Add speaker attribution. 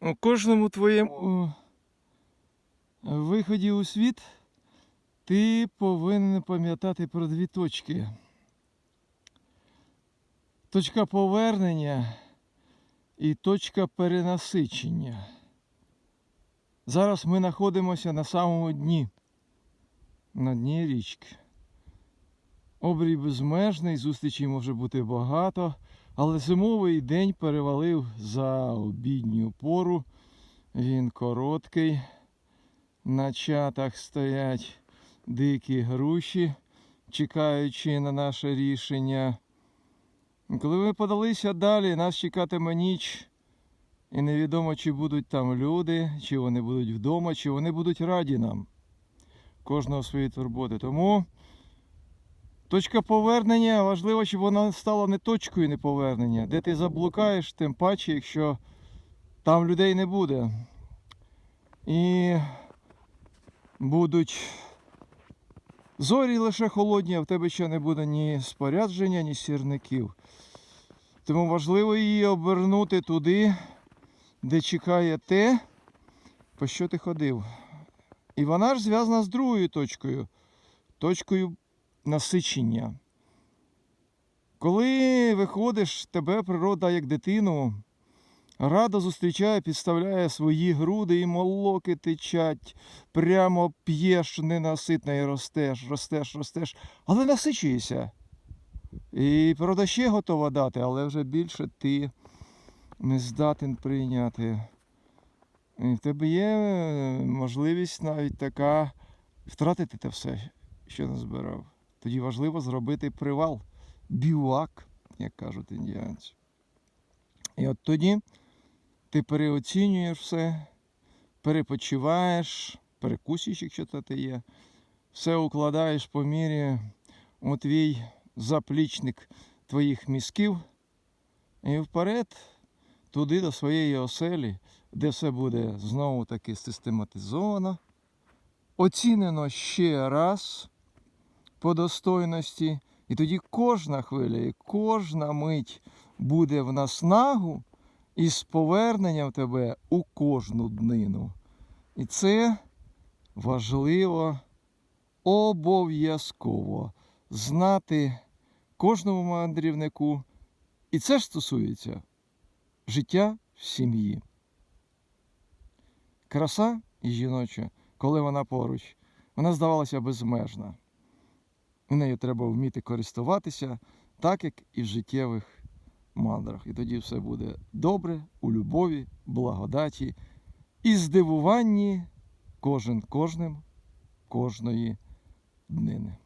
Speaker 1: У кожному твоєму виході у світ ти повинен пам'ятати про дві точки. Точка повернення і точка перенасичення. Зараз ми знаходимося на самому дні, на дні річки. Обрій безмежний, зустрічей може бути багато, але зимовий день перевалив за обідню пору. Він короткий. На чатах стоять дикі груші, чекаючи на наше рішення. Коли ми подалися далі, нас чекатиме ніч. І невідомо, чи будуть там люди, чи вони будуть вдома, чи вони будуть раді нам. Кожного свої турботи. Тому точка повернення важливо, щоб вона стала не точкою неповернення. Де ти заблукаєш, тим паче, якщо там людей не буде. І будуть зорі лише холодні, а в тебе ще не буде ні спорядження, ні сірників. Тому важливо її обернути туди, де чекає те, по що ти ходив. І вона ж зв'язана з другою точкою точкою насичення. Коли виходиш, тебе природа як дитину радо зустрічає, підставляє свої груди і молоки течать, прямо п'єш ненаситно і ростеш, ростеш, ростеш, але насичуєшся. І природа ще готова дати, але вже більше ти не здатен прийняти. І в тебе є е, можливість навіть така втратити те все, що назбирав. Тоді важливо зробити привал, бівак, як кажуть індіанці. І от тоді ти переоцінюєш все, перепочиваєш, перекусиш, якщо це ти є, все укладаєш по мірі. У твій заплічник твоїх мізків. І вперед туди до своєї оселі, де все буде знову таки систематизовано, оцінено ще раз по достойності, і тоді кожна хвиля і кожна мить буде в наснагу і з поверненням тебе у кожну днину. І це важливо обов'язково знати кожному мандрівнику. І це ж стосується життя в сім'ї. Краса і жіноча, коли вона поруч, вона здавалася безмежна. Нею треба вміти користуватися, так як і в життєвих мандрах. І тоді все буде добре, у любові, благодаті і здивуванні кожен кожним кожної днини.